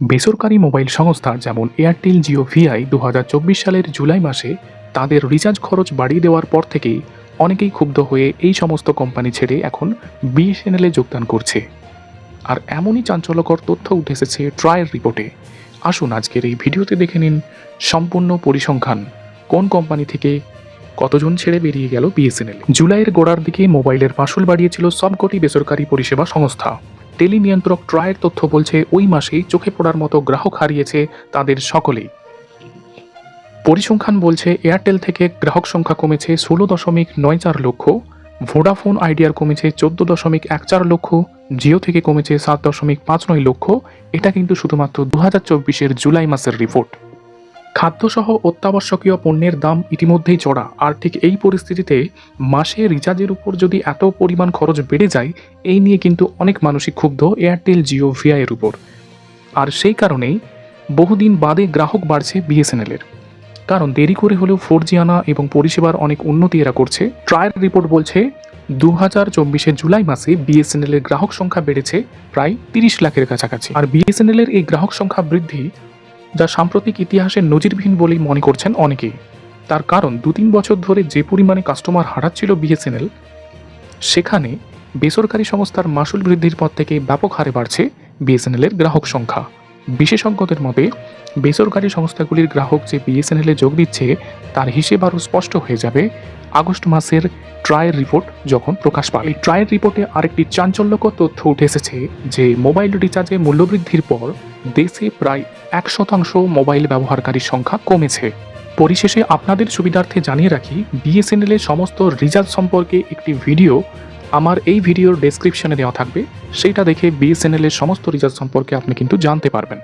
বেসরকারি মোবাইল সংস্থা যেমন এয়ারটেল জিও ভিআই দু হাজার চব্বিশ সালের জুলাই মাসে তাদের রিচার্জ খরচ বাড়িয়ে দেওয়ার পর থেকেই অনেকেই ক্ষুব্ধ হয়ে এই সমস্ত কোম্পানি ছেড়ে এখন বিএসএনএলে যোগদান করছে। আর এমনই চাঞ্চল্যকর তথ্য উঠে এসেছে ট্রায়াল রিপোর্টে। আসুন আজকের এই ভিডিওতে দেখে নিন সম্পূর্ণ পরিসংখ্যান। কোন কোম্পানি থেকে কতজন ছেড়ে বেরিয়ে গেল বিএসএনএল জুলাইয়ের গোড়ার দিকে মোবাইলের মাসুল বাড়িয়েছিল সবকটি বেসরকারি পরিষেবা সংস্থা। টেলি নিয়ন্ত্রক ট্রায়ের তথ্য বলছে, ওই মাসেই চোখে পড়ার মতো গ্রাহক হারিয়েছে তাদের সকলেই। পরিসংখ্যান বলছে, এয়ারটেল থেকে গ্রাহক সংখ্যা কমেছে ষোলো দশমিক নয় চার লক্ষ, ভোডাফোন আইডিয়ার কমেছে চোদ্দ দশমিক এক চার লক্ষ, জিও থেকে কমেছে সাত দশমিক পাঁচ নয় লক্ষ। এটা কিন্তু শুধুমাত্র দু হাজার চব্বিশের জুলাই মাসের রিপোর্ট। খাদ্যসহ অত্যাবশ্যকীয় পণ্যের দাম ইতিমধ্যেই চড়া। আর ঠিক এই পরিস্থিতিতে মাসে রিচার্জের উপর যদি এত পরিমাণ খরচ বেড়ে যায়, এই নিয়ে কিন্তু অনেক মানুষই ক্ষুব্ধ এয়ারটেল, জিও ভিআইয়ের উপর। আর সেই কারণেই বহুদিন বাদে গ্রাহক বাড়ছে বিএসএনএলের। কারণ দেরি করে হলেও ফোর জি আনা এবং পরিষেবার অনেক উন্নতি এরা করছে। ট্রায়াল রিপোর্ট বলছে দু হাজার চব্বিশে জুলাই মাসে বিএসএনএল এর গ্রাহক সংখ্যা বেড়েছে প্রায় তিরিশ লাখের কাছাকাছি। আর বিএসএনএল এর এই গ্রাহক সংখ্যা বৃদ্ধি যা সাম্প্রতিক ইতিহাসের নজিরবিহীন বলেই মনে করছেন অনেকেই। তার কারণ দু তিন বছর ধরে যে পরিমাণে কাস্টমার হারাচ্ছিল বিএসএনএল সেখানে বেসরকারি সংস্থার মাসুল বৃদ্ধির পর থেকে ব্যাপক হারে বাড়ছে বিএসএনএলের গ্রাহক সংখ্যা। বিশেষজ্ঞদের মতে, বেসরকারি সংস্থাগুলির গ্রাহক যে বিএসএনএল যোগ দিচ্ছে, তার হিসেব আরও স্পষ্ট হয়ে যাবে আগস্ট মাসের ট্রায়াল রিপোর্ট যখন প্রকাশ পাবে। এই ট্রায়াল রিপোর্টে আরেকটি চাঞ্চল্যকর তথ্য উঠে এসেছে যে, মোবাইল রিচার্জে মূল্যবৃদ্ধির পর দেশে প্রায় এক শতাংশ মোবাইল ব্যবহারকারীর সংখ্যা কমেছে। পরিশেষে আপনাদের সুবিধার্থে জানিয়ে রাখি বিএসএনএল এর সমস্ত রিচার্জ সম্পর্কে একটি ভিডিও আমার এই ভিডিওর ডেসক্রিপশনে দেওয়া থাকবে। সেইটা দেখে বিএসএনএল এর সমস্ত রিচার্জ সম্পর্কে আপনি কিন্তু জানতে পারবেন।